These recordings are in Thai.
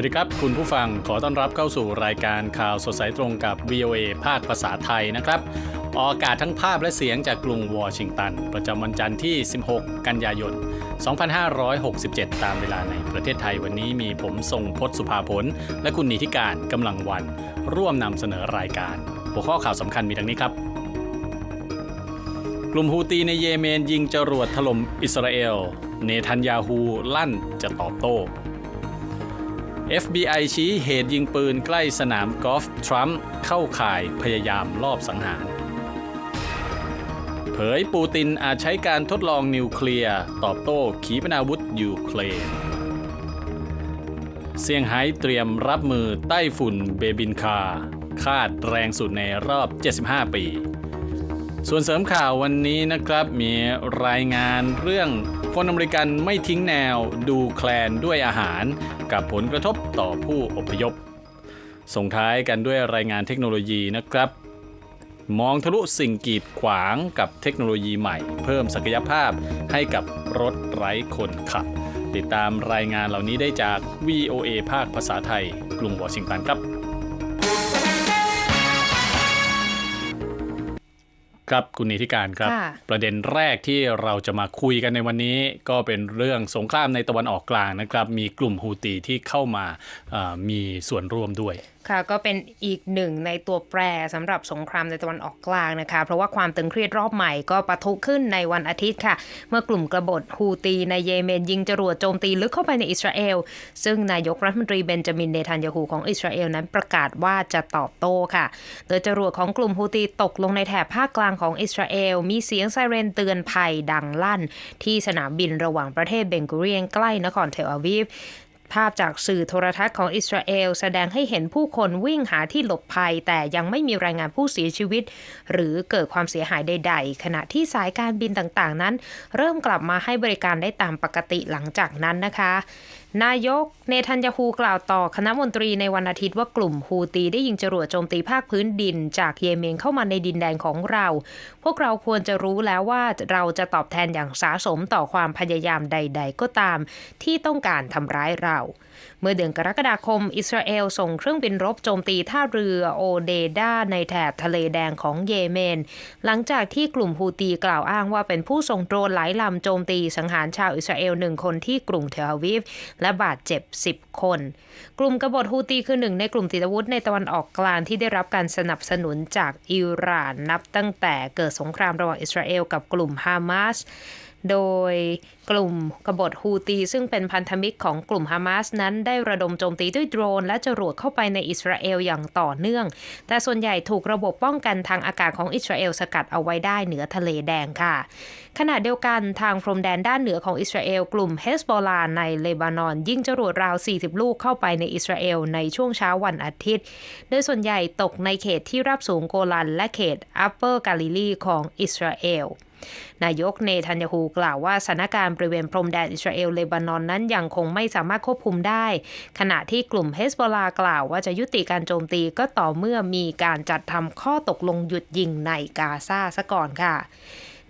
สวัสดีครับ คุณผู้ฟังขอต้อนรับเข้าสู่รายการข่าวสดสายตรงกับ VOA ภาคภาษาไทยนะครับออกอากาศทั้งภาพและเสียงจากกรุงวอชิงตัน ประจำวันจันทร์ที่ 16 กันยายน 2567 ตามเวลาในประเทศไทยวันนี้มีผมทรงพศสุภาผล และคุณนิติการกำลังวัน ร่วมนำเสนอรายการ หัวข้อข่าวสำคัญมีดังนี้ครับ กลุ่มฮูตีในเยเมนยิงจรวดถล่มอิสราเอล เนทันยาฮูลั่นจะตอบโต้ FBI ชี้เหตุยิงปืนใกล้สนามกอล์ฟทรัมป์เข้าข่ายพยายามลอบสังหาร เผยปูตินอาจใช้การทดลองนิวเคลียร์ตอบโต้ขีปนาวุธยูเครนเซี่ยงไฮ้เตรียมรับมือไต้ฝุ่นเบบินคา คาดแรงสุดในรอบ 75 ปี ส่วนเสริมข่าววันนี้นะครับมีรายงานเรื่อง คนอเมริกันไม่ทิ้งแนวดูแคลนด้วยอาหาร กับผลกระทบต่อผู้อพยพ ส่งท้ายกันด้วยรายงานเทคโนโลยีนะครับ มองทะลุสิ่งกีดขวางกับเทคโนโลยีใหม่ เพิ่มศักยภาพให้กับรถไร้คนขับ ติดตามรายงานเหล่านี้ได้จาก VOA ภาคภาษาไทย กรุงวอชิงตันครับ ครับคุณนิติการครับค่ะประเด็นแรกที่เราจะมาคุยกันในวันนี้ ก็เป็นเรื่องสงครามในตะวันออกกลางนะครับ มีกลุ่มฮูตีที่เข้ามาเอ่อมีส่วนร่วมด้วยค่ะก็เป็นอีกหนึ่งในตัวแปรสำหรับสงครามในตะวันออกกลางนะคะ เพราะว่าความตึงเครียดรอบใหม่ก็ปะทุขึ้นในวันอาทิตย์ค่ะ เมื่อกลุ่มกบฏฮูตีในเยเมนยิงจรวดโจมตีลึกเข้าไปในอิสราเอล ซึ่งนายกรัฐมนตรีเบนจามินเนทันยาฮูของอิสราเอลนั้นประกาศว่าจะตอบโต้ค่ะ โดยจรวดของกลุ่มฮูตีตกลงในแถบภาคกลางของอิสราเอล มีเสียงไซเรนเตือนภัยดังลั่น ที่สนามบินระหว่างประเทศเบงกูเรียนใกล้นครเทลอาวีฟ ภาพจากสื่อโทรทัศน์ของอิสราเอล แสดงให้เห็นผู้คนวิ่งหาที่หลบภัย แต่ยังไม่มีรายงานผู้เสียชีวิต หรือเกิดความเสียหายใด ๆ ขณะที่สายการบินต่างๆ นั้น เริ่มกลับมาให้บริการได้ตามปกติหลังจากนั้นนะคะ นายกเนทันยาฮูกล่าวต่อคณะมนตรีในวันอาทิตย์ว่ากลุ่มฮูตีได้ยิงจรวดโจมตีภาคพื้นดิน จากเยเมนเข้ามาในดินแดนของเรา พวกเราควรจะรู้แล้วว่าเราจะตอบแทนอย่างสาสมต่อความพยายามใด ๆ ก็ตาม ที่ต้องการทำร้ายเรา เมื่อเดือนกรกฎาคม อิสราเอลส่งเครื่องบินรบโจมตีท่าเรือโอเดดาในแถบทะเลแดงของเยเมน หลังจากที่กลุ่มฮูตีกล่าวอ้างว่าเป็นผู้ส่งโดรนหลายลำโจมตีสังหารชาวอิสราเอลหนึ่งคนที่กรุงเทลอาวิฟและบาดเจ็บ 10 คน กลุ่มกบฏฮูตีคือหนึ่งในกลุ่มติดอาวุธในตะวันออกกลางที่ได้รับการสนับสนุนจากอิหร่านนับตั้งแต่เกิดสงครามระหว่างอิสราเอลกับกลุ่มฮามาส โดยกลุ่มกบฏฮูตี ซึ่งเป็นพันธมิตรของกลุ่มฮามาสนั้นได้ระดมโจมตีด้วยโดรน และจรวดเข้าไปในอิสราเอลอย่างต่อเนื่อง แต่ส่วนใหญ่ถูกระบบป้องกันทางอากาศของอิสราเอลสกัดเอาไว้ได้เหนือทะเลแดงค่ะ ขณะเดียวกันทางพรมแดนด้านเหนือของอิสราเอลกลุ่มเฮสบอลาในเลบานอน ยิงจรวดราว 40 ลูกเข้าไปในอิสราเอลในช่วงเช้าวันอาทิตย์ โดยส่วนใหญ่ตกในเขตที่ราบสูงโกลันและเขตอัปเปอร์กาลิลีของอิสราเอล นายกเนทันยาฮูกล่าวว่าสถานการณ์บริเวณพรมแดนอิสราเอลเลบานอนนั้นยังคงไม่สามารถควบคุมได้ ขณะที่กลุ่มเฮสบอลากล่าวว่าจะยุติการโจมตีก็ต่อเมื่อมีการจัดทำข้อตกลงหยุดยิงในกาซาซะก่อนค่ะ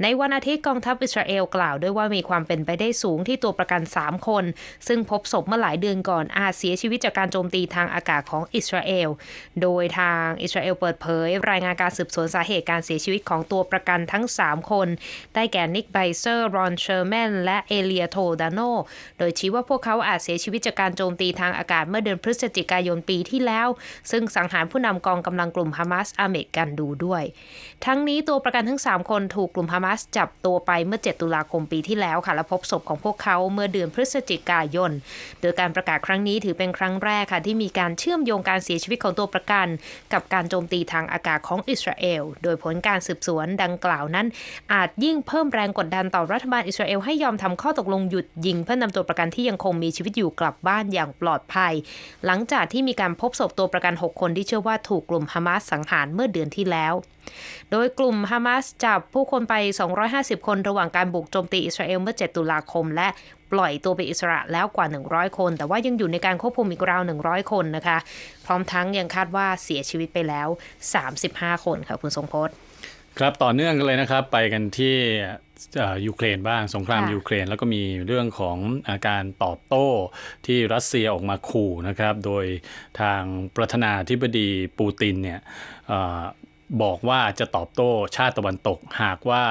ในวันอาทิตย์กองทัพอิสราเอลกล่าวด้วยว่ามีความเป็นไปได้สูงที่ตัวประกัน 3 คน ซึ่งพบศพเมื่อหลายเดือนก่อนอาจเสียชีวิตจากการโจมตีทางอากาศของอิสราเอล โดยทางอิสราเอลเปิดเผย รายงานการสืบสวนสาเหตุการเสียชีวิตของตัวประกันทั้ง 3 คน ได้แก่นิกไบเซอร์ รอนเชอร์แมน และเอเลียโทดาโน โดยชี้ว่าพวกเขาอาจเสียชีวิตจากการโจมตีทางอากาศเมื่อเดือนพฤศจิกายนปีที่แล้ว ซึ่งสังหารผู้นำกองกำลังกลุ่มฮามาสอาเมดกันดูด้วย ทั้งนี้ตัวประกันทั้ง 3 คนถูกกลุ่มฮามาสจับตัวไปเมื่อ 7 ตุลาคมปีที่แล้วค่ะ และพบศพของพวกเขาเมื่อเดือนพฤศจิกายน โดยการประกาศครั้งนี้ถือเป็นครั้งแรกค่ะ ที่มีการเชื่อมโยงการเสียชีวิตของตัวประกัน กับการโจมตีทางอากาศของอิสราเอล โดยผลการสืบสวนดังกล่าวนั้น อาจยิ่งเพิ่มแรงกดดันต่อรัฐบาลอิสราเอลให้ยอมทำข้อตกลงหยุดยิงเพื่อนำตัวประกันที่ยังคงมีชีวิตอยู่กลับบ้านอย่างปลอดภัย หลังจากที่มีการพบศพตัวประกัน 6 คนที่เชื่อว่าถูกกลุ่มฮามาสสังหารเมื่อเดือนที่แล้ว โดยกลุ่มฮามาสจับผู้คนไป250 คนระหว่างการบุกโจมตีอิสราเอลเมื่อ 7 ตุลาคม และปล่อยตัวไปอิสระแล้วกว่า 100 คน แต่ว่ายังอยู่ในการควบคุมอีกราว 100 คนนะคะ พร้อมทั้งยังคาดว่าเสียชีวิตไปแล้ว 35 คนค่ะคุณทรงพจน์ครับต่อเนื่องกันเลยนะครับไปกันที่เอ่อยูเครนบ้างสงครามค่ะยูเครน แล้วก็มีเรื่องของอาการตอบโต้ที่รัสเซียออกมาขู่นะครับ โดยทางประธานาธิบดีปูตินเนี่ยเออ บอกว่าจะตอบโต้ชาติตะวันตก หากว่า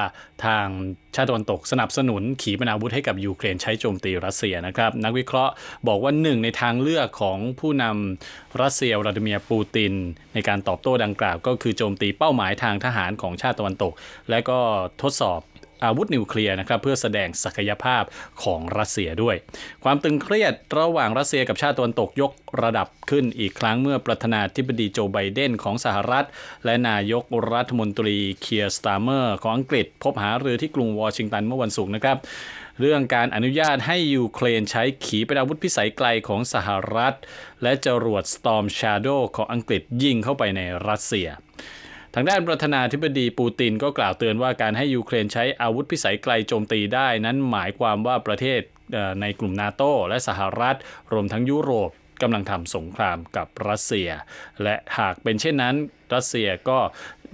ทางชาติตะวันตกสนับสนุนขีปนาวุธให้กับยูเครนใช้โจมตีรัสเซียนะครับ นักวิเคราะห์บอกว่าหนึ่งในทางเลือกของผู้นำรัสเซียวลาดิเมียร์ปูติน ในการตอบโต้ดังกล่าว ก็คือโจมตีเป้าหมายทางทหารของชาติตะวันตก และก็ทดสอบ อาวุธนิวเคลียร์นะครับเพื่อแสดงศักยภาพของรัสเซียด้วย ความตึงเครียดระหว่างรัสเซียกับชาติตะวันตกยกระดับขึ้นอีกครั้งเมื่อประธานาธิบดีโจไบเดนของสหรัฐ และนายกรัฐมนตรีเคียร์สตาร์เมอร์ของอังกฤษ พบหารือที่กรุงวอชิงตันเมื่อวันศุกร์นะครับเรื่องการอนุญาตให้ยูเครนใช้ขีปนาวุธพิสัยไกลของสหรัฐ และจรวด Storm Shadow ของอังกฤษยิงเข้าไปในรัสเซีย ทางด้านประธานาธิบดีปูตินก็กล่าวเตือนว่าการให้ยูเครนใช้อาวุธพิสัยไกลโจมตีได้ นั้นหมายความว่าประเทศในกลุ่มนาโตและสหรัฐ รวมทั้งยุโรปกำลังทำสงครามกับรัสเซีย และหากเป็นเช่นนั้น รัสเซียก็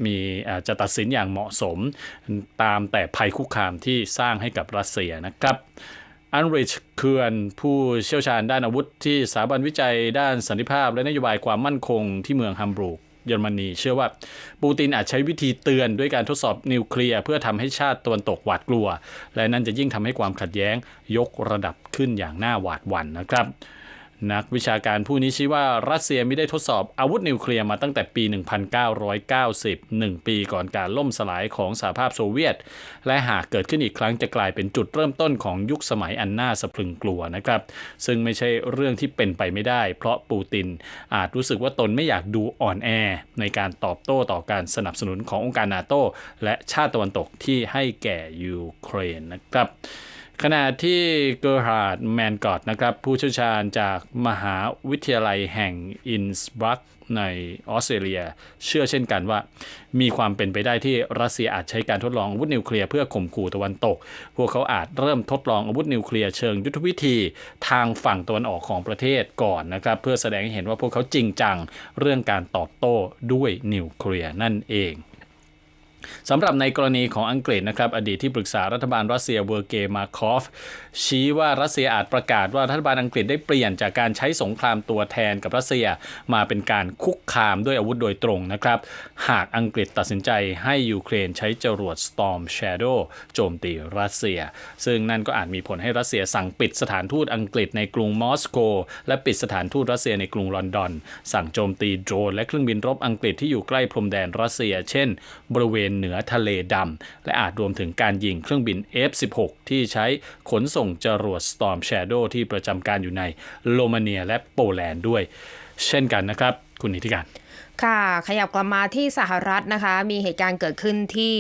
มีจะตัดสินอย่างเหมาะสม ตามแต่ภัยคุกคามที่สร้างให้กับรัสเซียนะครับอันริชเคือนผู้เชี่ยวชาญด้านอาวุธที่สถาบันวิจัยด้านสันติภาพ และนโยบายความมั่นคงที่เมืองฮัมบูร์ก เยอรมนีเชื่อว่าปูตินอาจใช้วิธีเตือนด้วยการทดสอบนิวเคลียร์เพื่อทำให้ชาติตะวันตกหวาดกลัว และนั่นจะยิ่งทำให้ความขัดแย้งยกระดับขึ้นอย่างน่าหวาดหวั่นนะครับ นักวิชาการผู้นี้ชี้ว่ารัสเซียไม่ได้ทดสอบอาวุธนิวเคลียร์มาตั้งแต่ปี 1990 1 ปีก่อนการล่มสลายของสหภาพโซเวียต และหากเกิดขึ้นอีกครั้งจะกลายเป็นจุดเริ่มต้นของยุคสมัยอันน่าสะพรึงกลัวนะครับ ซึ่งไม่ใช่เรื่องที่เป็นไปไม่ได้ เพราะปูตินอาจรู้สึกว่าตนไม่อยากดูอ่อนแอ ในการตอบโต้ต่อการสนับสนุนขององค์การนาโตและชาติตะวันตกที่ให้แก่ยูเครนนะครับ ขณะที่เกอร์ฮาร์ดแมนกอดนะครับผู้เชี่ยวชาญจากมหาวิทยาลัยแห่งอินสบรักในออสเตรเลีย เชื่อเช่นกันว่า มีความเป็นไปได้ที่รัสเซียอาจใช้การทดลองอาวุธนิวเคลียร์เพื่อข่มขู่ตะวันตก พวกเขาอาจเริ่มทดลองอาวุธนิวเคลียร์เชิงยุทธวิธีทางฝั่งตะวันออกของประเทศก่อนนะครับเพื่อแสดงให้เห็นว่าพวกเขาจริงจังเรื่องการตอบโต้ด้วยนิวเคลียร์นั่นเอง สำหรับในกรณีของอังกฤษนะครับ อดีตที่ปรึกษารัฐบาลรัสเซียเวอร์เกมาคอฟ ชี้ว่ารัสเซียอาจประกาศว่ารัฐบาลอังกฤษได้เปลี่ยนจากการใช้สงครามตัวแทนกับรัสเซียมาเป็นการคุกคามด้วยอาวุธโดยตรงนะครับ หากอังกฤษตัดสินใจให้ยูเครนใช้จรวด Storm Shadow โจมตีรัสเซีย ซึ่งนั่นก็อาจมีผลให้รัสเซียสั่งปิดสถานทูตอังกฤษในกรุงมอสโก และปิดสถานทูตรัสเซียในกรุงลอนดอน สั่งโจมตีโดรนและเครื่องบินรบอังกฤษที่อยู่ใกล้พรมแดนรัสเซีย เช่น บริเวณเหนือทะเลดำ และอาจรวมถึงการยิงเครื่องบิน F-16 ที่ใช้ขนส่งจรวด Storm Shadow ที่ประจำการอยู่ในโรมาเนียและโปแลนด์ด้วย เช่นกันนะครับ คุณนิติการค่ะ ขยับกลับมาที่สหรัฐนะคะ มีเหตุการณ์เกิดขึ้นที่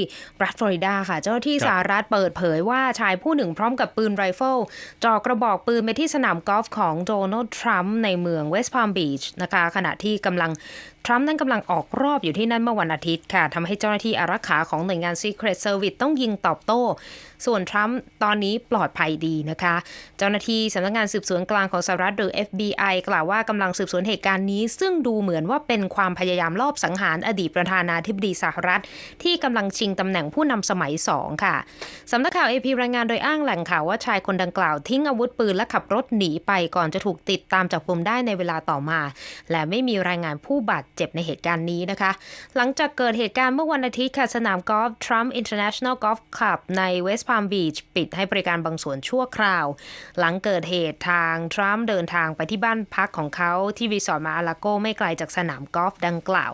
รัฐฟลอริดาค่ะ เจ้าหน้าที่ครับสหรัฐเปิดเผยว่าชายผู้หนึ่งพร้อมกับปืนไรเฟิลจ่อกระบอกปืนไปที่สนามกอล์ฟของโดนัลด์ทรัมป์ในเมืองเวสต์พาล์มบีชนะคะ ขณะที่กำลัง ทรัมป์นั้นกำลังออกรอบอยู่ที่นั่นเมื่อวันอาทิตย์ค่ะทำให้เจ้าหน้าที่อารักขาของหน่วยงาน Secret Service ต้องยิงตอบโต้ ส่วนทรัมป์ตอนนี้ปลอดภัยดีนะคะ เจ้าหน้าที่สำนักงานสืบสวนกลางของสหรัฐหรือ FBI กล่าวว่ากำลังสืบสวนเหตุการณ์นี้ ซึ่งดูเหมือนว่าเป็นความพยายามลอบสังหารอดีตประธานาธิบดีสหรัฐ ที่กำลังชิงตำแหน่งผู้นำสมัยสองค่ะสำนักข่าว AP รายงานโดยอ้างแหล่งข่าวว่าชายคนดังกล่าวทิ้งอาวุธปืนและขับรถหนีไปก่อนจะถูกติดตามจับกุมได้ในเวลาต่อมา และไม่มีรายงานผู้บาดเจ็บในเหตุการณ์นี้นะคะ หลังจากเกิดเหตุการณ์เมื่อวันอาทิตย์ค่ะสนามกอล์ฟ Trump International Golf Club ใน West Palm Beach ปิดให้บริการบางส่วนชั่วคราว หลังเกิดเหตุทางทรัมป์เดินทางไปที่บ้านพักของเขาที่รีสอร์ทมาอาลาโกไม่ไกลจากสนามกอล์ฟดังกล่าว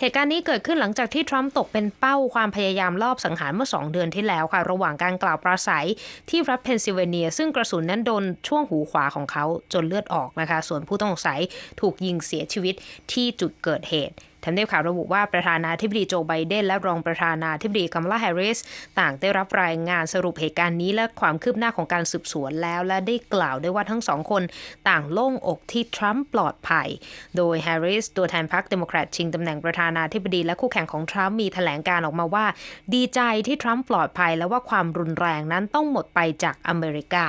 เหตุการณ์นี้เกิดขึ้นหลังจากที่ทรัมป์ตกเป็นเป้าความพยายามลอบสังหารเมื่อ 2 เดือนที่แล้วค่ะระหว่างการกล่าวปราศัยที่รัฐเพนซิลเวเนีย ซึ่งกระสุนนั้นโดนช่วงหูขวาของเขาจนเลือดออกนะคะ ส่วนผู้ต้องสงสัยถูกยิงเสียชีวิตที่จุดเกิดเหตุทำเนียบข่าวระบุว่าประธานาธิบดีโจไบเดนและรองประธานาธิบดีคัมลาแฮร์ริสต่างได้รับรายงานสรุปเหตุการณ์นี้และความคืบหน้าของการสืบสวนแล้ว และได้กล่าวด้วยว่าทั้งสองคนต่างโล่งอกที่ทรัมป์ปลอดภัย โดยแฮร์ริสตัวแทนพรรคเดโมแครตชิงตำแหน่งประธานาธิบดีและคู่แข่งของทรัมป์มีแถลงการออกมาว่า ดีใจที่ทรัมป์ปลอดภัย และว่าความรุนแรงนั้นต้องหมดไปจากอเมริกา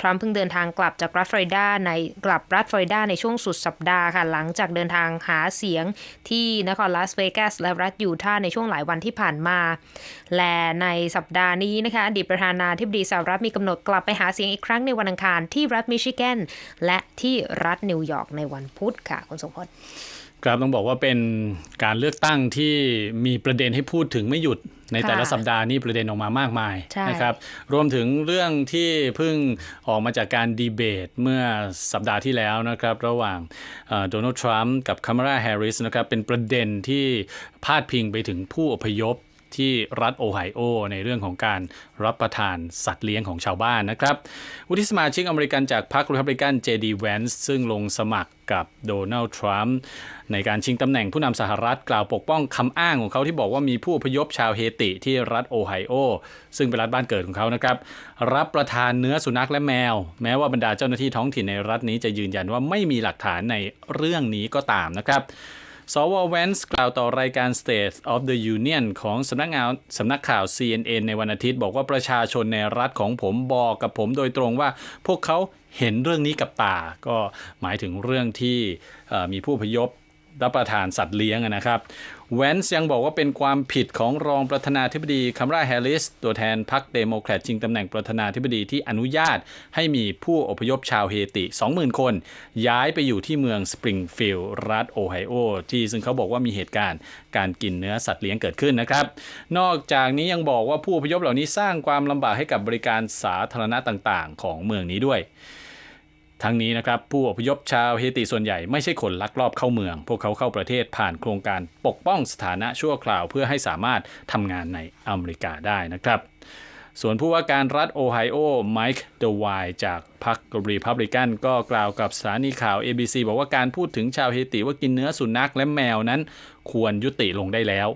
ทรัมป์เพิ่งเดินทางกลับจากรัฐฟลอริดาในกลับรัฐฟลอริดาในช่วงสุดสัปดาห์ค่ะ หลังจากเดินทางหาเสียงที่นครลาสเวกัสและรัฐยูทาห์ในช่วงหลายวันที่ผ่านมา และในสัปดาห์นี้นะคะอดีตประธานาธิบดีสหรัฐมีกำหนดกลับไปหาเสียงอีกครั้งในวันอังคารที่รัฐมิชิแกนและที่รัฐนิวยอร์กในวันพุธค่ะคุณสมพศ ครับต้องบอกว่าเป็นการเลือกตั้งที่มีประเด็นให้พูดถึงไม่หยุดในแต่ละค่ะสัปดาห์นี้ประเด็นออกมามากมายใช่นะครับ รวมถึงเรื่องที่เพิ่งออกมาจากการดีเบตเมื่อสัปดาห์ที่แล้วนะครับ ระหว่างโดนัลด์ทรัมป์กับคามา a าแฮร์ริสนะครับเป็นประเด็นที่พาดพิงไปถึงผู้อพยพ ที่รัฐโอไฮโอ ในเรื่องของการรับประทานสัตว์เลี้ยงของชาวบ้านนะครับวุฒิสมาชิกอเมริกันจากพรรครีพับลิกันเจดีแวนซ์ซึ่งลงสมัครกับโดนัลด์ทรัมป์ในการชิงตำแหน่งผู้นำสหรัฐกล่าวปกป้องคำอ้างของเขาที่บอกว่ามีผู้อพยพชาวเฮติที่รัฐโอไฮโอ ซึ่งเป็นรัฐบ้านเกิดของเขานะครับ รับประทานเนื้อสุนัขและแมว แม้ว่าบรรดาเจ้าหน้าที่ท้องถิ่นในรัฐนี้จะยืนยันว่าไม่มีหลักฐานในเรื่องนี้ก็ตามนะครับ สวแวนส์กล่าวต่อรายการ State of the Union ของสำนักงานสำนักข่าว CNN ในวันอาทิตย์ บอกว่าประชาชนในรัฐของผมบอกกับผมโดยตรงว่าพวกเขาเห็นเรื่องนี้กับตา ก็หมายถึงเรื่องที่มีผู้พยพ รับประทานสัตว์เลี้ยงนะครับแวนส์ยังบอกว่าเป็นความผิดของรองประธานาธิบดีคัมราแฮริส ตัวแทนพรรคเดโมแครตชิงตำแหน่งประธานาธิบดีที่อนุญาตให้มีผู้อพยพชาวเฮติ 20,000 คน ย้ายไปอยู่ที่เมืองสปริงฟิลด์รัฐโอไฮโอ ที่ซึ่งเขาบอกว่ามีเหตุการณ์การกินเนื้อสัตว์เลี้ยงเกิดขึ้นนะครับ นอกจากนี้ยังบอกว่าผู้อพยพเหล่านี้สร้างความลำบากให้กับบริการสาธารณะต่างๆ ของเมืองนี้ด้วย ทั้งนี้นะครับผู้อพยพชาวเฮติส่วนใหญ่ไม่ใช่คนลักลอบเข้าเมือง พวกเขาเข้าประเทศผ่านโครงการปกป้องสถานะชั่วคราว เพื่อให้สามารถทำงานในอเมริกาได้นะครับ ส่วนผู้ว่าการรัฐโอไฮโอไมค์เดวายจากพรรครีพับลิกันก็กล่าวกับสถานีข่าว ABC บอกว่าการพูดถึงชาวเฮติว่ากินเนื้อสุนัขและแมวนั้น ควรยุติลงได้แล้ว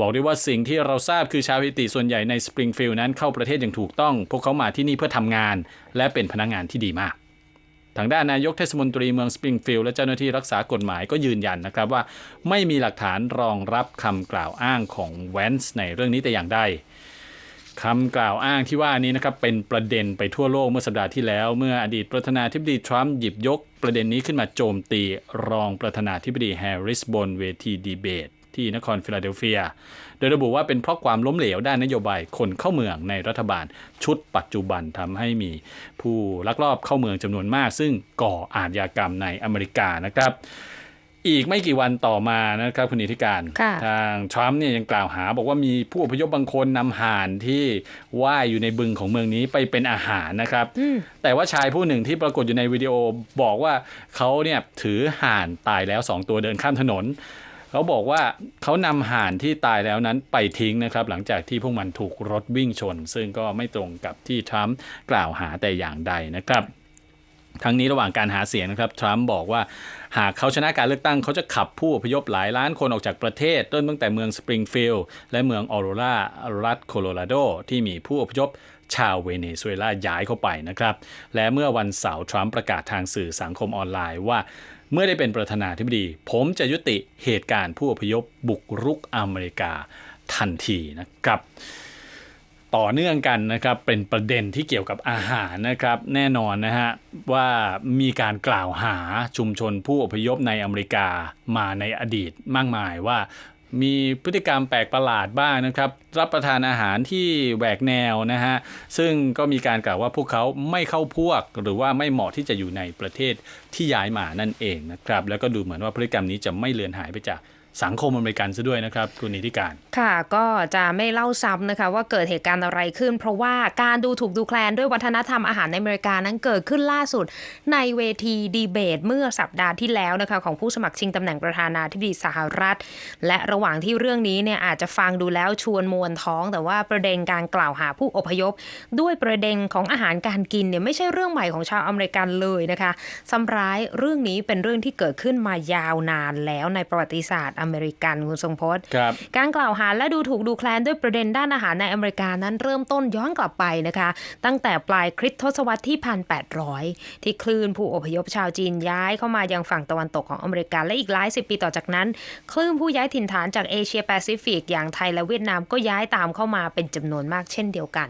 บอกได้ว่าสิ่งที่เราทราบคือชาวเฮติส่วนใหญ่ในสปริงฟิลด์นั้นเข้าประเทศอย่างถูกต้อง พวกเขามาที่นี่เพื่อทำงาน และเป็นพนักงานที่ดีมาก ทางด้านนายกเทศมนตรีเมืองสปริงฟิลด์และเจ้าหน้าที่รักษากฎหมายก็ยืนยันนะครับว่า ไม่มีหลักฐานรองรับคำกล่าวอ้างของแวนส์ในเรื่องนี้แต่อย่างใดคำกล่าวอ้างที่ว่านี้นะครับเป็นประเด็นไปทั่วโลกเมื่อสัปดาห์ที่แล้ว เมื่ออดีตประธานาธิบดีทรัมป์หยิบยกประเด็นนี้ขึ้นมาโจมตีรองประธานาธิบดีแฮร์ริสบนเวทีดีเบตที่นครฟิลาเดลเฟีย โดยระบุว่าเป็นเพราะความล้มเหลวด้านนโยบายคนเข้าเมืองในรัฐบาลชุดปัจจุบันทำให้มีผู้ลักลอบเข้าเมืองจำนวนมาก ซึ่งก่ออาชญากรรมในอเมริกานะครับอีกไม่กี่วันต่อมานะครับคุณนิติการค่ะทางทรัมป์เนี่ยยังกล่าวหา บอกว่ามีผู้อพยพบางคนนำห่านที่ว่ายอยู่ในบึงของเมืองนี้ไปเป็นอาหารนะครับ แต่ว่าชายผู้หนึ่งที่ปรากฏอยู่ในวิดีโอบอกว่าเขาเนี่ยถือห่านตายแล้ว2ตัวเดินข้ามถนน เขาบอกว่าเขานำห่านที่ตายแล้วนั้นไปทิ้งนะครับ หลังจากที่พวกมันถูกรถวิ่งชน ซึ่งก็ไม่ตรงกับที่ทรัมป์กล่าวหาแต่อย่างใดนะครับทั้งนี้ระหว่างการหาเสียงนะครับ ทรัมป์บอกว่าหากเขาชนะการเลือกตั้งเขาจะขับผู้อพยพหลายล้านคนออกจากประเทศเริ่มตั้งแต่เมืองสปริงฟิลด์และเมืองออโรรารัฐโคโลราโด ที่มีผู้อพยพชาวเวเนซุเอลาย้ายเข้าไปนะครับ และเมื่อวันเสาร์ทรัมป์ประกาศทางสื่อสังคมออนไลน์ว่า เมื่อได้เป็นประธานาธิบดี ผมจะยุติเหตุการณ์ผู้อพยพบุกรุกอเมริกาทันทีนะครับ ต่อเนื่องกันนะครับเป็นประเด็นที่เกี่ยวกับอาหารนะครับ แน่นอนนะฮะว่ามีการกล่าวหาชุมชนผู้อพยพในอเมริกามาในอดีตมากมายว่า มีพฤติกรรมแปลกประหลาดบ้างนะครับ รับประทานอาหารที่แหวกแนวนะฮะ ซึ่งก็มีการกล่าวว่าพวกเขาไม่เข้าพวก หรือว่าไม่เหมาะที่จะอยู่ในประเทศที่ย้ายมานั่นเองนะครับ แล้วก็ดูเหมือนว่าพฤติกรรมนี้จะไม่เลือนหายไปจาก สังคมอเมริกันซะด้วยนะครับ คุณนิติการ ค่ะก็จะไม่เล่าซ้ำนะคะ ว่าเกิดเหตุการณ์อะไรขึ้น เพราะว่าการดูถูกดูแคลนด้วยวัฒนธรรมอาหารในอเมริกานั้นเกิดขึ้นล่าสุด ในเวทีดีเบตเมื่อสัปดาห์ที่แล้วนะคะ ของผู้สมัครชิงตำแหน่งประธานาธิบดีสหรัฐ และระหว่างที่เรื่องนี้เนี่ยอาจจะฟังดูแล้วชวนมวนท้อง แต่ว่าประเด็นการกล่าวหาผู้อพยพ ด้วยประเด็นของอาหารการกินเนี่ยไม่ใช่เรื่องใหม่ของชาวอเมริกันเลยนะคะซ้ำร้ายเรื่องนี้เป็นเรื่องที่เกิดขึ้นมายาวนานแล้วในประวัติศาสตร์อเมริกันคุณทรงพจน์ครับการกล่าวหาและดูถูกดูแคลนด้วยประเด็นด้านอาหารในอเมริกานั้นเริ่มต้นย้อนกลับไปนะคะ ตั้งแต่ปลายคริสตศตวรรษที่ 1800 ที่คลื่นผู้อพยพชาวจีนย้ายเข้ามายังฝั่งตะวันตกของอเมริกาและอีกหลายสิบปีต่อจากนั้น คลื่นผู้ย้ายถิ่นฐานจากเอเชียแปซิฟิกอย่างไทยและเวียดนามก็ย้ายตามเข้ามาเป็นจำนวนมากเช่นเดียวกัน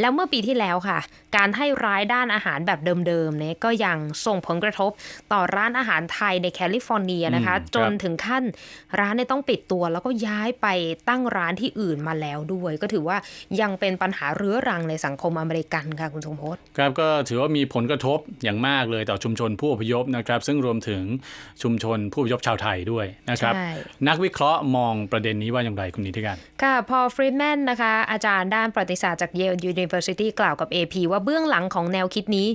แล้วเมื่อปีที่แล้วค่ะ การให้ร้ายด้านอาหารแบบเดิมๆเนี่ยก็ยังส่งผลกระทบต่อร้านอาหารไทยในแคลิฟอร์เนียนะคะอืมครับจนถึงขั้นร้านเนี่ยต้องปิดตัวแล้วก็ย้ายไปตั้งร้านที่อื่นมาแล้วด้วย ก็ถือว่ายังเป็นปัญหาเรื้อรังในสังคมอเมริกันค่ะคุณทรงพจน์ครับก็ถือว่ามีผลกระทบอย่างมากเลยต่อชุมชนผู้อพยพนะครับ ซึ่งรวมถึงชุมชนผู้อพยพชาวไทยด้วยนะครับใช่นักวิเคราะห์มองประเด็นนี้ว่าอย่างไรคุณนิติการค่ะพอฟรีแมนนะคะอาจารย์ด้านประวัติศาสตร์จาก Yale University กล่าวกับ AP ว่าเบื้องหลังของแนวคิดนี้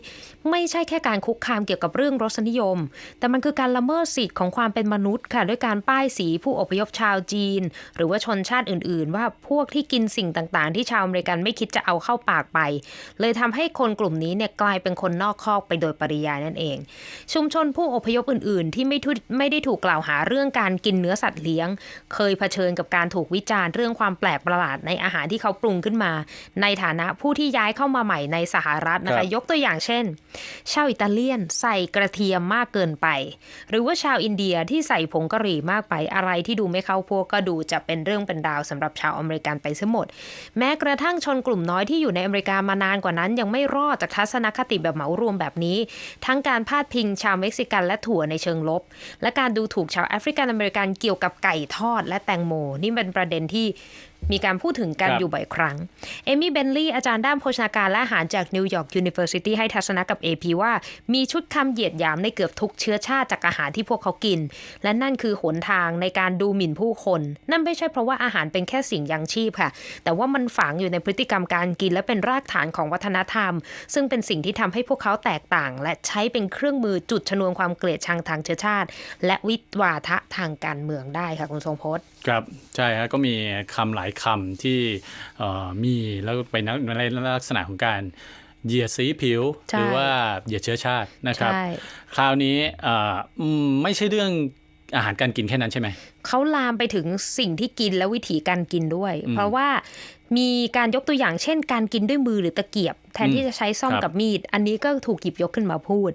ไม่ใช่แค่การคุกคามเกี่ยวกับเรื่องรสนิยม แต่มันคือการละเมิดสิทธิ์ของความเป็นมนุษย์ค่ะด้วยการป้ายสีผู้อพยพชาวจีน หรือว่าชนชาติอื่น ๆ ว่าพวกที่กินสิ่งต่างๆ ที่ชาวอเมริกันไม่คิดจะเอาเข้าปากไป เลยทำให้คนกลุ่มนี้เนี่ยกลายเป็นคนนอกคอกไปโดยปริยายนั่นเอง ชุมชนผู้อพยพอื่น ๆ ที่ไม่ทุไม่ได้ถูกกล่าวหาเรื่องการกินเนื้อสัตว์เลี้ยง เคยเผชิญกับการถูกวิจารณ์เรื่องความแปลกประหลาดในอาหารที่เขาปรุงขึ้นมา ในฐานะผู้ที่ย้ายเข้ามาใหม่ในสหรัฐนะครัคะบยกตัวอย่างเช่น ชาวอิตาเลียนใส่กระเทียมมากเกินไป หรือว่าชาวอินเดียที่ใส่ผงกะหรี่มากไปอะไรที่ดูไม่เข้าพวกก็ดูจะเป็นเรื่องเป็นราวสำหรับชาวอเมริกันไปเสียหมด แม้กระทั่งชนกลุ่มน้อยที่อยู่ในอเมริกามานานกว่านั้นยังไม่รอดจากทัศนคติแบบเหมารวมแบบนี้ ทั้งการพาดพิงชาวเม็กซิกันและถั่วในเชิงลบ และการดูถูกชาวแอฟริกันอเมริกันเกี่ยวกับไก่ทอดและแตงโมนี่เป็นประเด็นที่ มีการพูดถึงกันครับอยู่บ่อยครั้ง เอมี่เบนลีย์อาจารย์ด้านโภชนาการและอาหารจากนิวยอร์กยูนิเวอร์ซิตี้ให้ทัศนะกับ AP ว่ามีชุดคำเหยียดหยามในเกือบทุกเชื้อชาติจากอาหารที่พวกเขากิน และนั่นคือหนทางในการดูหมิ่นผู้คน นั่นไม่ใช่เพราะว่าอาหารเป็นแค่สิ่งยังชีพค่ะ แต่ว่ามันฝังอยู่ในพฤติกรรมการกิน และเป็นรากฐานของวัฒนธรรม ซึ่งเป็นสิ่งที่ทำให้พวกเขาแตกต่าง และใช้เป็นเครื่องมือจุดชนวนความเกลียดชังทางเชื้อชาติ และวิวาทะทางการเมืองได้ค่ะคุณทรงพจน์ครับใช่ฮะก็มีคำหลายคำที่เอ่อมีแล้วไปในในลักษณะของการเหยียดสีผิวใช่หรือว่าเหยียดเชื้อชาตินะครับใช่คราวนี้เอ่ออืมไม่ใช่เรื่อง อาหารการกินแค่นั้นใช่ไหม เขาลามไปถึงสิ่งที่กินและวิธีการกินด้วยอืมเพราะว่ามีการยกตัวอย่างเช่น การกินด้วยมือหรือตะเกียบ แทนอืมที่จะใช้ซ่อมครับกับมีด อันนี้ก็ถูกหยิบยกขึ้นมาพูด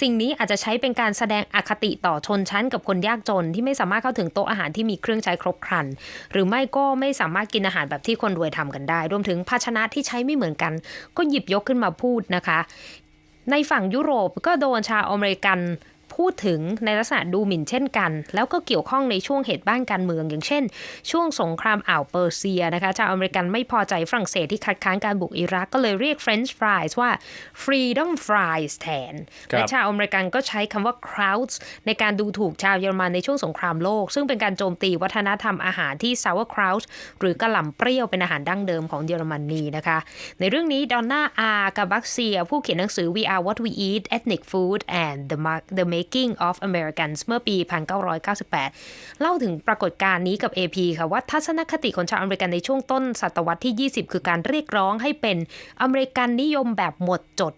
สิ่งนี้อาจจะใช้เป็นการแสดงอคติต่อชนชั้นกับคนยากจนที่ไม่สามารถเข้าถึงโต๊ะอาหารที่มีเครื่องใช้ครบครัน หรือไม่ก็ไม่สามารถกินอาหารแบบที่คนรวยทำกันได้ รวมถึงภาชนะที่ใช้ไม่เหมือนกัน ก็หยิบยกขึ้นมาพูดนะคะ ในฝั่งยุโรปก็โดนชาวอเมริกัน พูดถึงในลักษณะดูหมิ่นเช่นกัน แล้วก็เกี่ยวข้องในช่วงเหตุบ้านการเมือง อย่างเช่น ช่วงสงครามอ่าวเปอร์เซียนะคะชาวอเมริกันไม่พอใจฝรั่งเศสที่คัดค้านการบุกอิรักก็เลยเรียก French fries ว่า freedom fries แทนครับและชาวอเมริกันก็ใช้คำว่า krauts ในการดูถูกชาวเยอรมันในช่วงสงครามโลก ซึ่งเป็นการโจมตีวัฒนธรรมอาหารที่ sauerkraut หรือกระหล่ำเปรี้ยวเป็นอาหารดั้งเดิมของเยอรมนีนะคะ ในเรื่องนี้ดอนน่าอากาบักเซีย ผู้เขียนหนังสือ We Are What We Eat Ethnic Food and the, Mar- the Making of Americans เมื่อปี 1998 เล่าถึงปรากฏการณ์นี้กับ AP ค่ะว่าทัศนคติของชาวอเมริกันในช่วงต้นศตวรรษที่ 20 คือการเรียกร้องให้เป็นอเมริกันนิยมแบบหมดจด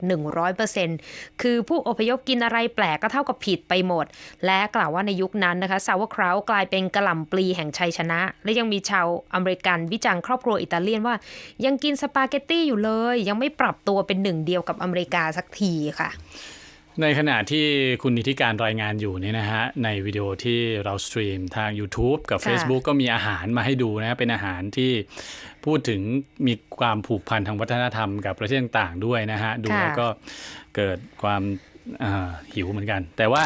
100%คือผู้อพยพกินอะไรแปลกก็เท่ากับผิดไปหมด และกล่าวว่าในยุคนั้นนะคะซาวคราวกลายเป็นกระหล่ำปลีแห่งชัยชนะ และยังมีชาวอเมริกันวิจารณ์ครอบครัวอิตาเลียนว่า ยังกินสปาเกตตี้อยู่เลย ยังไม่ปรับตัวเป็นหนึ่งเดียวกับอเมริกาสักทีค่ะ ในขณะที่คุณนิติการรายงานอยู่เนี่ยนะฮะ ในวิดีโอที่เราสตรีมทาง YouTube กับค่ะ Facebook ก็มีอาหารมาให้ดูนะ เป็นอาหารที่พูดถึงมีความผูกพันทางวัฒนธรรมกับประเทศต่างๆด้วยนะฮะ ดูแล้วก็เกิดความเอ่อหิวเหมือนกัน แต่ว่า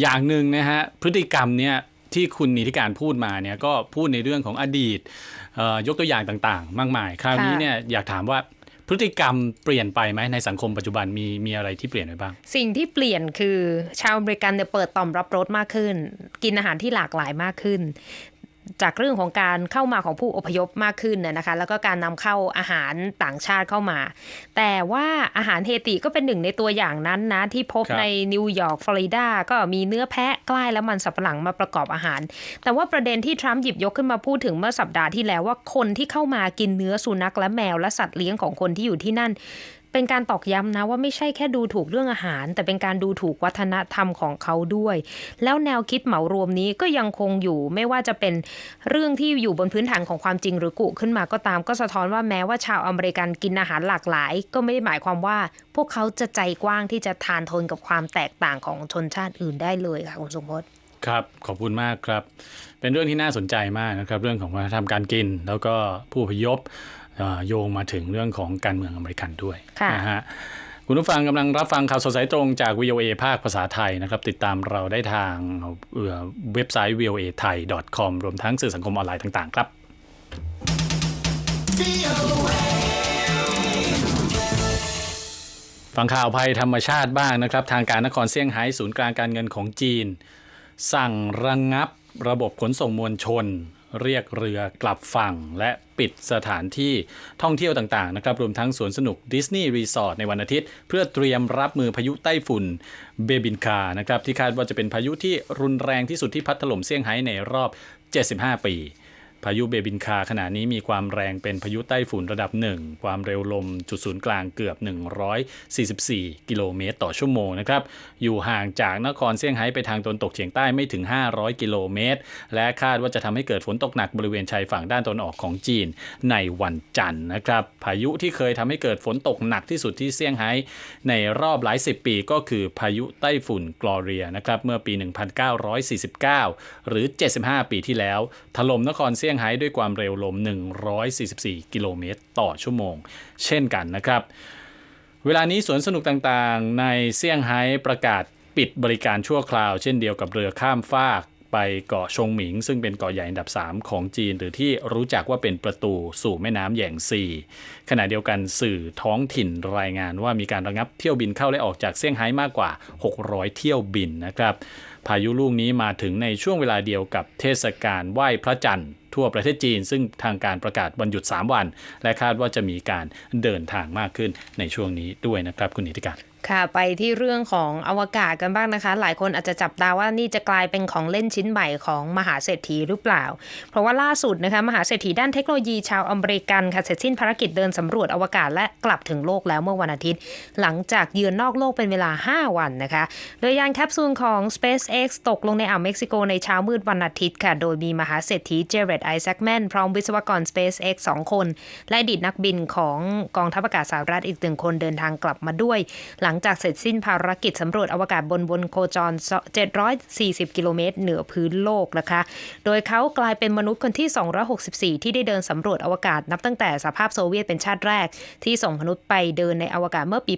อย่างหนึ่งนะฮะ พฤติกรรมเนี่ยที่คุณนิติการพูดมาเนี่ยก็พูดในเรื่องของอดีตเอ่อยกตัวอย่างต่างๆ มากมาย คราวนี้เนี่ยอยากถามว่า พฤติกรรมเปลี่ยนไปไหมในสังคมปัจจุบันมีมีอะไรที่เปลี่ยนไปบ้าง สิ่งที่เปลี่ยนคือชาวอเมริกันเนี่ยเปิดต่อมรับรสมากขึ้น กินอาหารที่หลากหลายมากขึ้น จากเรื่องของการเข้ามาของผู้อพยพมากขึ้นน่ะนะคะ แล้วก็การนำเข้าอาหารต่างชาติเข้ามา แต่ว่าอาหารเฮติก็เป็นหนึ่งในตัวอย่างนั้นนะ ที่พบครับในนิวยอร์กฟลอริดาก็มีเนื้อแพะใกล้และมันสับปะหลังมาประกอบอาหาร แต่ว่าประเด็นที่ทรัมป์หยิบยกขึ้นมาพูดถึงเมื่อสัปดาห์ที่แล้วว่าคนที่เข้ามากินเนื้อสุนัขและแมวและสัตว์เลี้ยงของคนที่อยู่ที่นั่น เป็นการตอกย้ำนะว่าไม่ใช่แค่ดูถูกเรื่องอาหาร แต่เป็นการดูถูกวัฒนธรรมของเขาด้วย แล้วแนวคิดเหมารวมนี้ก็ยังคงอยู่ไม่ว่าจะเป็นเรื่องที่อยู่บนพื้นฐานของความจริงหรือกุขึ้นมาก็ตามก็สะท้อนว่าแม้ว่าชาวอเมริกันกินอาหารหลากหลาย ก็ไม่ได้หมายความว่า พวกเขาจะใจกว้างที่จะทานทนกับความแตกต่างของชนชาติอื่นได้เลยค่ะคุณสมพศครับขอบคุณมากครับ เป็นเรื่องที่น่าสนใจมากนะครับ เรื่องของวัฒนธรรมการกิน แล้วก็ผู้พยพ โยงมาถึงเรื่องของการเมืองอเมริกันด้วยค่ะนะฮะคุณผู้ฟังกำลังรับฟังข่าวสดสายตรงจาก VOA ภาคภาษาไทยนะครับ ติดตามเราได้ทางเอ่อเว็บไซต์ voa thai com รวมทั้งสื่อสังคมออนไลน์ต่าง ๆ ครับ ฟังข่าวภัยธรรมชาติบ้างนะครับ ทางการนครเซี่ยงไฮ้ศูนย์กลางการเงินของจีน สั่งระงงับระบบขนส่งมวลชน เรียกเรือกลับฝั่ง และปิดสถานที่ท่องเที่ยวต่างๆนะครับรวมทั้งสวนสนุกดิสนีย์รีสอร์ทในวันอาทิตย์ เพื่อเตรียมรับมือพายุไต้ฝุ่นเบบินคานะครับที่คาดว่าจะเป็นพายุที่รุนแรงที่สุดที่พัดถล่มเซี่ยงไฮ้ในรอบ 75 ปี พายุเบบินคาขณะนี้มีความแรงเป็นพายุไต้ฝุ่นระดับหนึ่งความเร็วลมจุดศูนย์กลางเกือบ 144 กิโลเมตรต่อชั่วโมงนะครับ อยู่ห่างจากนครเซี่ยงไฮ้ไปทางตนตกเฉียงใต้ไม่ถึง 500 กิโลเมตร และคาดว่าจะทำให้เกิดฝนตกหนักบริเวณชายฝั่งด้านตะวันออกของจีนในวันจันทร์นะครับ พายุที่เคยทำให้เกิดฝนตกหนักที่สุดที่เซี่ยงไฮ้ในรอบหลายสิบปีก็คือพายุไต้ฝุ่นกลอเรียนะครับเมื่อปี 1949 หรือ 75 ปีที่แล้วถล่มนครเซี่ยียงไฮ้ด้วยความเร็วลม 144 กิโลเมตรต่อชั่วโมง เช่นกันนะครับ เวลานี้สวนสนุกต่างๆ ในเซี่ยงไฮ้ประกาศปิดบริการชั่วคราว เช่นเดียวกับเรือข้ามฟากไปเกาะชงหมิง ซึ่งเป็นเกาะใหญ่อันดับ 3 ของจีน หรือที่รู้จักว่าเป็นประตูสู่แม่น้ำแยงซีขณะเดียวกันสื่อท้องถิ่นรายงานว่ามีการระงับเที่ยวบินเข้าและออกจากเซี่ยงไฮ้มากกว่า 600 เที่ยวบินนะครับ พายุลูกนี้มาถึงในช่วงเวลาเดียวกับเทศกาลไหว้พระจันทร์ทั่วประเทศจีน ซึ่งทางการประกาศวันหยุด 3 วัน และคาดว่าจะมีการเดินทางมากขึ้นในช่วงนี้ด้วยนะครับคุณนิติการค่ะไปที่เรื่องของอวกาศกันบ้างนะคะ หลายคนอาจจะจับตาว่านี่จะกลายเป็นของเล่นชิ้นใหม่ของมหาเศรษฐีหรือเปล่า เพราะว่าล่าสุดนะคะมหาเศรษฐีด้านเทคโนโลยีชาวอเมริกันค่ะเสร็จสิ้นภารกิจเดินสำรวจอวกาศและกลับถึงโลกแล้วเมื่อวันอาทิตย์ หลังจากเยือนนอกโลกเป็นเวลา 5 วันนะคะ โดยยานแคปซูลของ space SpaceX ตกลงในอ่าวเม็กซิโกในเช้ามืดวันอาทิตย์ค่ะ โดยมีมหาเศรษฐีเจเรตไอแซคแมนพร้อมวิศวกร SpaceX 2 คน และอดีตนักบินของกองทัพอากาศสหรัฐอีกหนึ่งคนเดินทางกลับมาด้วย หลังจากเสร็จสิ้นภารกิจสำรวจอวกาศบนบนโคจร 740 กิโลเมตร เหนือพื้นโลกนะคะ โดยเขากลายเป็นมนุษย์คนที่ 264 ที่ได้เดินสำรวจอวกาศนับตั้งแต่สหภาพโซเวียตเป็นชาติแรก ที่ส่งมนุษย์ไปเดินในอวกาศเมื่อปี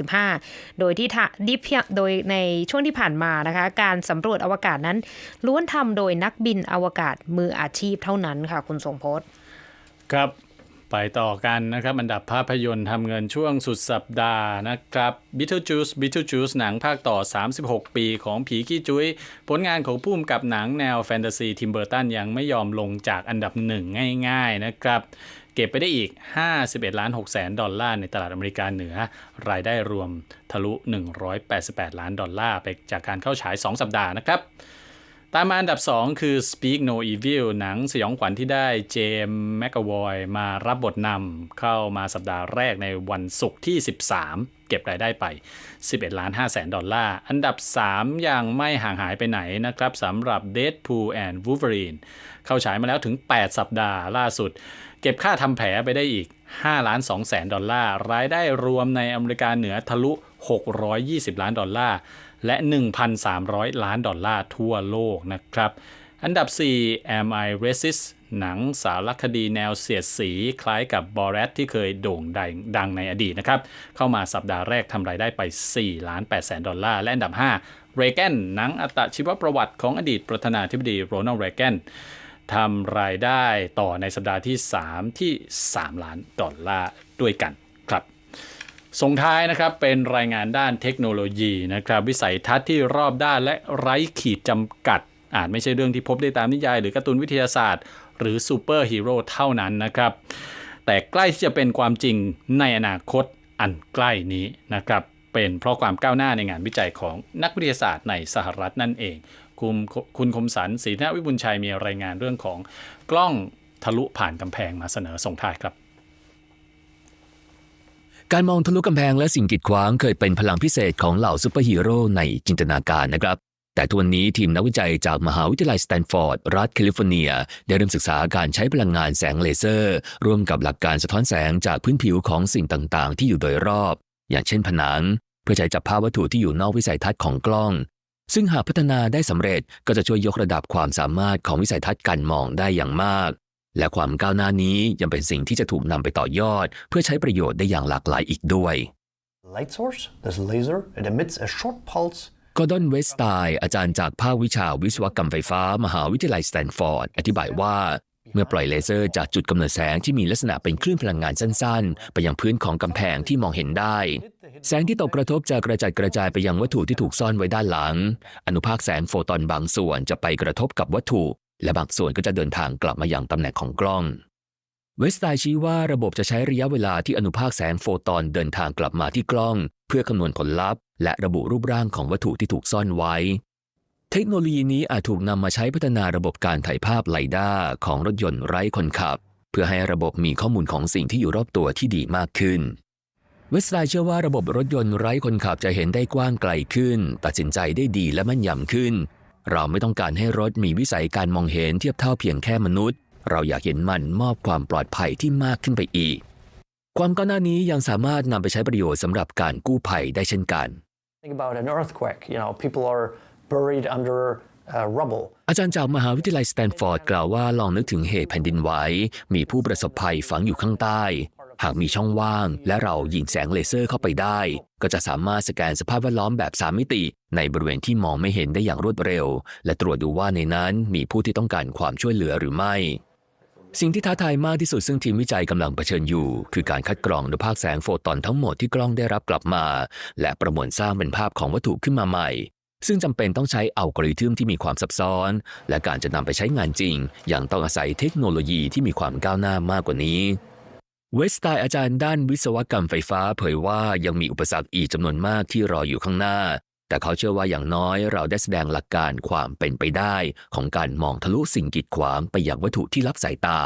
1965 โดยที่ดิโดยในช่วงที่ผ่านมานะคะการสำรวจอวกาศนั้น ล้วนทำโดยนักบินอวกาศมืออาชีพเท่านั้นค่ะ คุณทรงพจน์ครับไปต่อกันนะครับ อันดับภาพยนตร์ทำเงินช่วงสุดสัปดาห์นะครับ Beetlejuice Beetlejuice หนังภาคต่อ 36 ปีของผีขี้จุ้ย ผลงานของผู้กำกับหนังแนวแฟนตาซีทิมเบอร์ตันยังไม่ยอมลงจากอันดับหนึ่งง่าย ๆนะครับ เก็บไปได้อีก 51ล้าน6แสนดอลลาร์ในตลาดอเมริกาเหนือ รายได้รวมทะลุ 188 ล้านดอลลาร์ไปจากการเข้าฉาย 2 สัปดาห์นะครับ ตามมาอันดับ 2 คือ Speak No Evil หนังสยองขวัญที่ได้เจมส์แมกกาวอยมารับบทนำเข้ามาสัปดาห์แรกในวันศุกร์ที่ 13 เก็บรายได้ไป 11ล้าน5แสนดอลลาร์ อันดับ3ยังไม่ห่างหายไปไหนนะครับสำหรับ Deadpool and Wolverine เข้าฉายมาแล้วถึง 8 สัปดาห์ล่าสุด เก็บค่าทำแผลไปได้อีก5ล้าน2แสนดอลลาร์ รายได้รวมในอเมริกาเหนือทะลุ 620 ล้านดอลลาร์ และ 1,300 ล้านดอลลาร์ทั่วโลกนะครับ อันดับ 4 Am I Racist หนังสารคดีแนวเสียดสี คล้ายกับบอร t ที่เคยโด่งดังในอดีตนะครับ เข้ามาสัปดาห์แรกทำรายได้ไป4ล้าน8แสนดอลลาร์และอันดับ 5 เรแกนหนังอัตชีวประวัติของอดีตประธานาธิบดีโรนัลด์เรแกนทำรายได้ต่อในสัปดาห์ที่ 3 ที่ 3 ล้านดอลลาร์ด้วยกันครับส่งท้ายนะครับเป็นรายงานด้านเทคโนโลยีนะครับวิสัยทัศน์ที่รอบด้านและไร้ขีดจำกัดอาจไม่ใช่เรื่องที่พบได้ตามนิยายหรือการ์ตูนวิทยาศาสตร์ หรือซูเปอร์ฮีโร่เท่านั้นนะครับ แต่ใกล้ที่จะเป็นความจริงในอนาคตอันใกล้นี้นะครับ เป็นเพราะความก้าวหน้าในงานวิจัยของนักวิทยาศาสตร์ในสหรัฐนั่นเอง คุณคุณคมสันศรีนวิบุญชัยมีรายงานเรื่องของกล้องทะลุผ่านกำแพงมาเสนอส่งท้ายครับการมองทะลุกำแพงและสิ่งกีดขวางเคยเป็นพลังพิเศษของเหล่าซูเปอร์ฮีโร่ในจินตนาการนะครับ แต่ทุกวันนี้ทีมนักวิจัยจากมหาวิทยาลัยสแตนฟอร์ด รัฐแคลิฟอร์เนีย ได้เริ่มศึกษาการใช้พลังงานแสงเลเซอร์ ร่วมกับหลักการสะท้อนแสงจากพื้นผิวของสิ่งต่างๆ ที่อยู่โดยรอบ อย่างเช่นผนัง เพื่อใช้จับภาพวัตถุที่อยู่นอกวิสัยทัศน์ของกล้อง ซึ่งหากพัฒนาได้สำเร็จก็จะช่วยยกระดับความสามารถของวิสัยทัศน์การมองได้อย่างมาก และความก้าวหน้านี้ยังเป็นสิ่งที่จะถูกนำไปต่อยอด เพื่อใช้ประโยชน์ได้อย่างหลากหลายอีกด้วย light source, this laser, it emits a short pulse กอร์ดอนเวสไตน์อาจารย์จากภาควิชาวิศวกรรมไฟฟ้า มหาวิทยาลัยสแตนฟอร์ด อธิบายว่า เมื่อปล่อยเลเซอร์จากจุดกำเนิดแสงที่มีลักษณะเป็นคลื่นพลังงานสั้นๆ ไปยังพื้นของกำแพงที่มองเห็นได้ แสงที่ตกกระทบจะกระจัดกระจายไปยังวัตถุที่ถูกซ่อนไว้ด้านหลัง อนุภาคแสงโฟตอนบางส่วนจะไปกระทบกับวัตถุ และบางส่วนก็จะเดินทางกลับมาอยังตำแหน่งของกล้องเวสไตน์ชี้ว่าระบบจะใช้ระยะเวลาที่อนุภาคแสงโฟตอนเดินทางกลับมาที่กล้อง เพื่อคำนวณผลลัพธ์ และระบุรูปร่างของวัตถุที่ถูกซ่อนไว้ เทคโนโลยีนี้อาจถูกนำมาใช้พัฒนาระบบการถ่ายภาพไลด้าของรถยนต์ไร้คนขับ เพื่อให้ระบบมีข้อมูลของสิ่งที่อยู่รอบตัวที่ดีมากขึ้นเวสไตน์เชื่อว่าระบบรถยนต์ไร้คนขับจะเห็นได้กว้างไกลขึ้น ตัดสินใจได้ดีและแม่นยำขึ้น เราไม่ต้องการให้รถมีวิสัยการมองเห็นเทียบเท่าเพียงแค่มนุษย์ เราอยากเห็นมันมอบความปลอดภัยที่มากขึ้นไปอีก ความก้าวหน้านี้ยังสามารถนำไปใช้ประโยชน์สำหรับการกู้ภัยได้เช่นกัน Think about an earthquake. You know, people are buried under uh, rubble. อาจารย์จากมหาวิทยาลัยสแตนฟอร์ดกล่าวว่าลองนึกถึงเหตุแผ่นดินไหวมีผู้ประสบภัยฝังอยู่ข้างใต้ หากมีช่องว่าง และเรายิงแสงเลเซอร์เข้าไปได้ ก็จะสามารถสแกนสภาพแวดล้อมแบบ3มิติ ในบริเวณที่มองไม่เห็นได้อย่างรวดเร็ว และตรวจดูว่าในนั้นมีผู้ที่ต้องการความช่วยเหลือหรือไม่ สิ่งที่ท้าทายมากที่สุดซึ่งทีมวิจัยกำลังเผชิญอยู่ คือการคัดกรองอนุภาคแสงโฟตอนทั้งหมดที่กล้องได้รับกลับมา และประมวลสร้างเป็นภาพของวัตถุขึ้นมาใหม่ ซึ่งจำเป็นต้องใช้อัลกอริทึมที่มีความซับซ้อน และการจะนำไปใช้งานจริงยังต้องอาศัยเทคโนโลยีที่มีความก้าวหน้ามากกว่านี้เวสไตน์อาจารย์ด้านวิศวกรรมไฟฟ้าเผยว่ายังมีอุปสรรคอีกจำนวนมากที่รออยู่ข้างหน้า แต่เขาเชื่อว่าอย่างน้อยเราได้แสดงหลักการความเป็นไปได้ ของการมองทะลุสิ่งกีดขวางไปอยังวัตถุที่ลับสายตา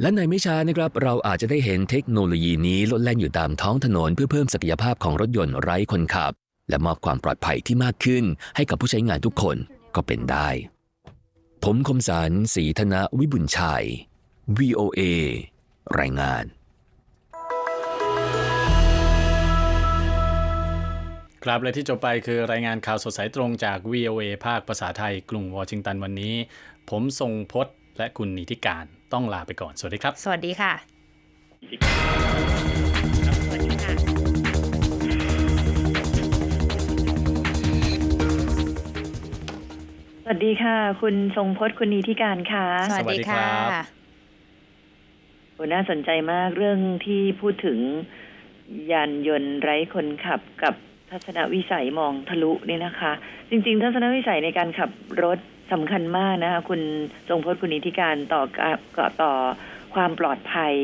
และในไม่ช้านะครับเราอาจจะได้เห็นเทคโนโลยีนี้ลดแล่นอยู่ตามท้องถนนเพื่อเพิ่มศักยภาพของรถยนต์ไร้คนขับ และมอบความปลอดภัยที่มากขึ้น ให้กับผู้ใช้งานทุกคนก็เป็นได้ ผมคมสารศรีธนวิบุญชัย VOA รายงาน ครับและที่จบไปคือรายงานข่าวสดสายตรงจาก VOA ภาคภาษาไทยกรุงวอชิงตันวันนี้ ผมทรงพจน์และคุณนิติการต้องลาไปก่อน สวัสดีครับ สวัสดีค่ะ สวัสดีค่ะสวัสดีค่ะ คุณทรงพจน์คุณนีธิการค่ะสวัสดีค่ะ สวัสดีครับโอ้น่าสนใจมากเรื่องที่พูดถึงยานยนต์ไร้คนขับกับ ทัศนวิสัยมองทะลุเนี่ยนะคะ จริง ๆ ทัศนวิสัยในการขับรถสำคัญมากนะคะ คุณทรงพจน์คุณนิธิการต่อกับต่อความปลอดภัย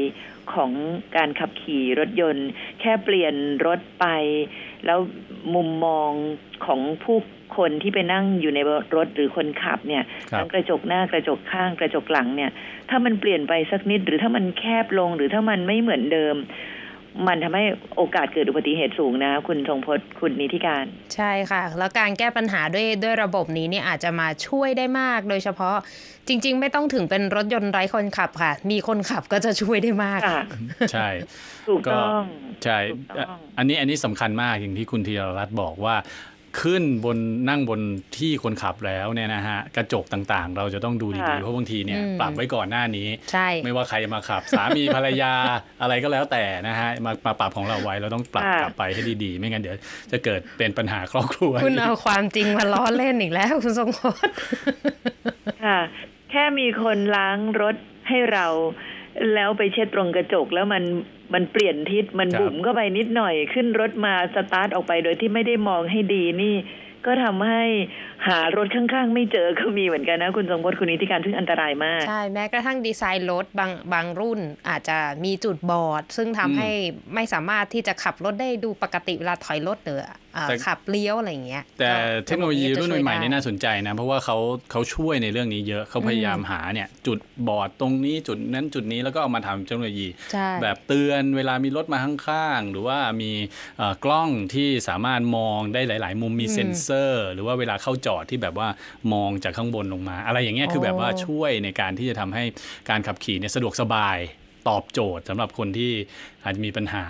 ของการขับขี่รถยนต์ แค่เปลี่ยนรถไป แล้วมุมมองของผู้คนที่ไปนั่งอยู่ในรถหรือคนขับเนี่ยครับทั้งกระจกหน้ากระจกข้างกระจกหลังเนี่ย ถ้ามันเปลี่ยนไปสักนิด หรือถ้ามันแคบลงหรือถ้ามันไม่เหมือนเดิม มันทำให้โอกาสเกิดอุบัติเหตุสูงนะ คุณทรงพจน์คุณนิธิการ ใช่ค่ะ แล้วการแก้ปัญหาด้วยด้วยระบบนี้เนี่ยอาจจะมาช่วยได้มาก โดยเฉพาะจริง ๆ ไม่ต้องถึงเป็นรถยนต์ไร้คนขับค่ะ มีคนขับก็จะช่วยได้มากค่ะใช่ถูกต้องใช่ถูกต้องอันนี้อันนี้สำคัญมากอย่างที่คุณธีรรัตน์บอกว่า ขึ้นบนนั่งบนที่คนขับแล้วเนี่ยนะฮะกระจกต่างๆ เราจะต้องดูดีๆ เพราะบางทีเนี่ยอืมปรับไว้ก่อนหน้านี้ใช่ไม่ว่าใครจะมาขับ สามีภรรยาอะไรก็แล้วแต่นะฮะมามาปรับของเราไว้เราต้องปรับค่ะกลับไปให้ดีๆ ไม่งั้นเดี๋ยวจะเกิดเป็นปัญหาครอบครัว คุณเอาความจริงมาล้อเล่นอีกแล้ว คุณทรงพจน์ค่ะ แค่มีคนล้างรถให้เรา แล้วไปเช็ดตรงกระจกแล้วมันมันเปลี่ยนทิศมันครับบุ๋มเข้าไปนิดหน่อยขึ้นรถมาสตาร์ทออกไปโดยที่ไม่ได้มองให้ดีนี่ ก็ทำให้หารถข้างๆ ไม่เจอก็มีเหมือนกันนะ คุณทรงพจน์คุณนิติการซึ่งอันตรายมาก ใช่แม้กระทั่งดีไซน์รถบางบางรุ่นอาจจะมีจุดบอด ซึ่งทำอืมให้ไม่สามารถที่จะขับรถได้ดูปกติเวลาถอยรถหรือเอ่อแต่ ขับเลี้ยวอะไรอย่างเงี้ย แต่ก็เทคโนโลยีรุ่นใหม่ๆจะช่วยได้นี่น่าสนใจนะ เพราะว่าเขาเขาช่วยในเรื่องนี้เยอะเขาพยายามหาเนี่ย จุดบอดตรงนี้จุดนั้นจุดนี้แล้วก็เอามาทำเทคโนโลยีใช่แบบเตือนเวลามีรถมาข้างๆ หรือว่ามีเอ่อกล้องที่สามารถมองได้หลาย ๆ มุมมีอืมเซ็นเซอร์ หรือว่าเวลาเข้าจอดที่แบบว่ามองจากข้างบนลงมา อะไรอย่างเงี้ยคือแบบว่าโอ้ช่วยในการที่จะทำให้การขับขี่เนี่ยสะดวกสบาย ตอบโจทย์สำหรับคนที่อาจจะมีปัญหา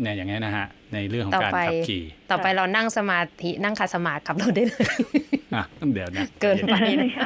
เนี่ยอย่างเงี้ยนะฮะในเรื่องของต่อการไปขับขี่ ต่อไปเรานั่งสมาธินั่งขัดสมาธิขับรถได้เลยอะเดี๋ยวนะเกินไปนะค่ะ